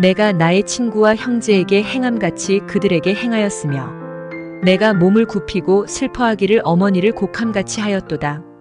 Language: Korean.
내가 나의 친구와 형제에게 행함같이 그들에게 행하였으며 내가 몸을 굽히고 슬퍼하기를 어머니를 곡함같이 하였도다.